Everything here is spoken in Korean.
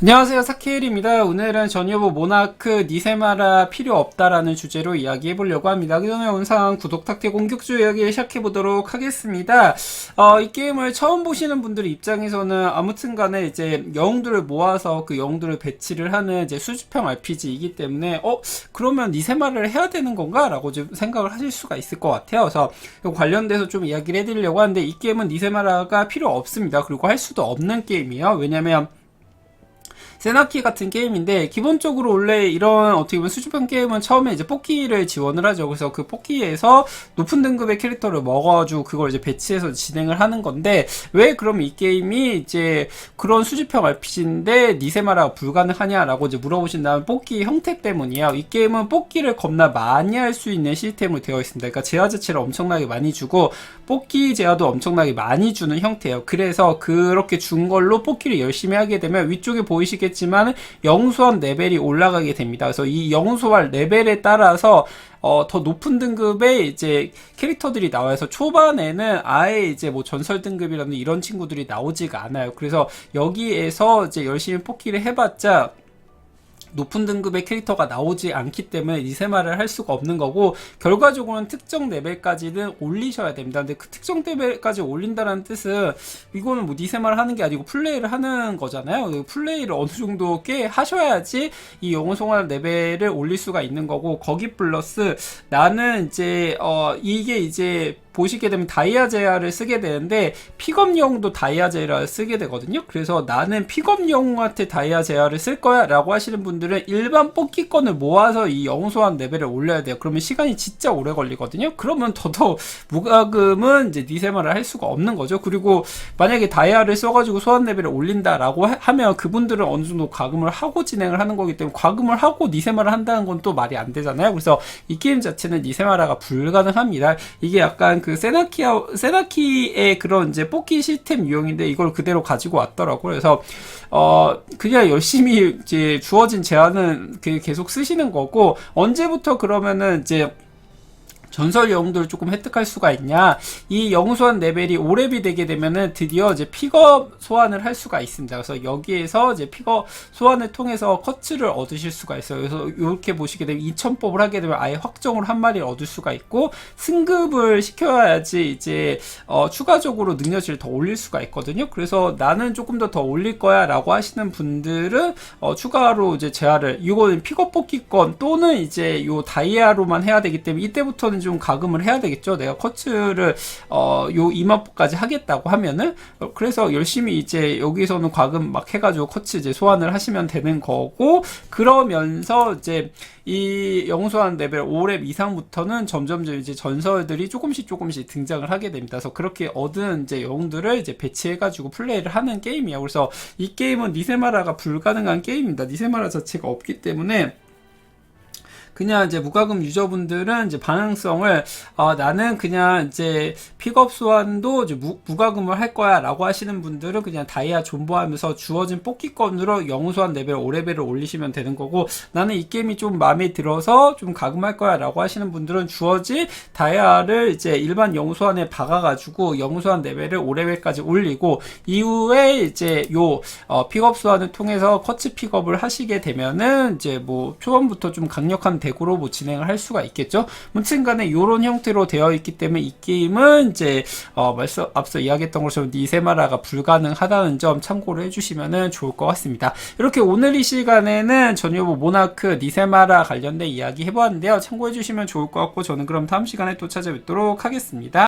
안녕하세요. 사케일입니다. 오늘은 전여부 모나크 니세마라 필요 없다라는 주제로 이야기해 보려고 합니다. 그 전에 영상 구독 탁태 공격주 이야기 시작해 보도록 하겠습니다. 어, 이 게임을 처음 보시는 분들 입장에서는 아무튼 간에 이제 영웅들을 모아서 그 영웅들을 배치를 하는 이제 수집형 RPG이기 때문에 어 그러면 니세마라를 해야 되는 건가 라고 좀 생각을 하실 수가 있을 것 같아요. 그래서 이 관련돼서 좀 이야기를 해드리려고 하는데 이 게임은 니세마라가 필요 없습니다. 그리고 할 수도 없는 게임이에요. 왜냐면 세나키 같은 게임인데 기본적으로 원래 이런 어떻게 보면 수집형 게임은 처음에 이제 뽑기를 지원을 하죠. 그래서 그 뽑기에서 높은 등급의 캐릭터를 먹어가지고 그걸 이제 배치해서 진행을 하는 건데 왜 그럼 이 게임이 이제 그런 수집형 RPG인데 니세마라가 불가능하냐라고 이제 물어보신다면 뽑기 형태 때문이에요. 이 게임은 뽑기를 겁나 많이 할 수 있는 시스템으로 되어 있습니다. 그러니까 제화 자체를 엄청나게 많이 주고 뽑기 제화도 엄청나게 많이 주는 형태예요. 그래서 그렇게 준 걸로 뽑기를 열심히 하게 되면 위쪽에 보이시겠 있겠지만 영수원 레벨이 올라가게 됩니다. 그래서 이 영수원 레벨에 따라서 어, 더 높은 등급의 이제 캐릭터들이 나와서 초반에는 아예 이제 뭐 전설 등급이라는 이런 친구들이 나오지가 않아요. 그래서 여기에서 이제 열심히 뽑기를 해봤자 높은 등급의 캐릭터가 나오지 않기 때문에 리세마를 할 수가 없는 거고 결과적으로는 특정 레벨까지는 올리셔야 됩니다. 근데 그 특정 레벨까지 올린다는 뜻은 이거는 뭐 리세마를 하는 게 아니고 플레이를 하는 거잖아요. 그 플레이를 어느 정도 꽤 하셔야지 이 영웅송환 레벨을 올릴 수가 있는 거고 거기 플러스 나는 이제 어 이게 이제 보시게 되면 다이아 제아를 쓰게 되는데 픽업 영웅도 다이아 제아를 쓰게 되거든요. 그래서 나는 픽업 영웅한테 다이아 제아를 쓸 거야 라고 하시는 분들 은 일반 뽑기권을 모아서 이 영웅 소환 레벨을 올려야 돼요. 그러면 시간이 진짜 오래 걸리거든요. 그러면 더더욱 무과금은 이제 니세마를 할 수가 없는 거죠. 그리고 만약에 다이아를 써가지고 소환 레벨을 올린다라고 하 면 그분들은 어느 정도 과금을 하고 진행을 하는 거기 때문에 과금을 하고 니세마를 한다는 건 또 말이 안 되잖아요. 그래서 이 게임 자체는 니세마라가 불가능합니다. 이게 약간 그 세나키아 세나키의 그런 이제 뽑기 시스템 유형인데 이걸 그대로 가지고 왔더라고요. 그래서 어 그냥 열심히 이제 주어진 제안은 그 계속 쓰시는 거고 언제부터 그러면은 이제 전설 영웅들을 조금 획득할 수가 있냐? 이 영웅 소환 레벨이 5렙이 되게 되면은 드디어 이제 픽업 소환을 할 수가 있습니다. 그래서 여기에서 이제 픽업 소환을 통해서 커츠를 얻으실 수가 있어요. 그래서 이렇게 보시게 되면 2000법을 하게 되면 아예 확정으로 한 마리를 얻을 수가 있고 승급을 시켜야지 이제 어, 추가적으로 능력치를 더 올릴 수가 있거든요. 그래서 나는 조금 더 더 올릴 거야 라고 하시는 분들은 어, 추가로 이제 제한을 이거는 픽업 뽑기권 또는 이제 요 다이아로만 해야 되기 때문에 이때부터는 좀 가금을 해야 되겠죠. 내가 커츠를 어, 요 이마포까지 하겠다고 하면은 어, 그래서 열심히 이제 여기서는 과금 막 해가지고 커츠 이제 소환을 하시면 되는 거고 그러면서 이제 이 영소한 레벨 5렙 이상부터는 점점점 이제 전설들이 조금씩 조금씩 등장을 하게 됩니다. 그래서 그렇게 얻은 이제 영웅들을 이제 배치해가지고 플레이를 하는 게임이에요. 그래서 이 게임은 니세마라가 불가능한 게임입니다. 니세마라 자체가 없기 때문에 그냥 이제 무과금 유저분들은 이제 방향성을 어, 나는 그냥 이제 픽업 소환도 이제 무, 무과금을 할 거야 라고 하시는 분들은 그냥 다이아 존버하면서 주어진 뽑기권으로 영웅 소환 레벨 5레벨을 올리시면 되는 거고 나는 이 게임이 좀 마음에 들어서 좀 가금할 거야 라고 하시는 분들은 주어진 다이아를 이제 일반 영웅 소환에 박아가지고 영웅 소환 레벨을 5레벨까지 올리고 이후에 이제 요 어, 픽업 소환을 통해서 커츠 픽업을 하시게 되면은 이제 뭐 초반부터 좀 강력한 덱으로 뭐 진행을 할 수가 있겠죠. 무튼 간에 이런 형태로 되어 있기 때문에 이 게임은 이제 어, 말서 앞서 이야기했던 것처럼 니세마라가 불가능하다는 점 참고를 해주시면 좋을 것 같습니다. 이렇게 오늘 이 시간에는 전유보 모나크 니세마라 관련된 이야기 해보았는데요. 참고해주시면 좋을 것 같고 저는 그럼 다음 시간에 또 찾아뵙도록 하겠습니다.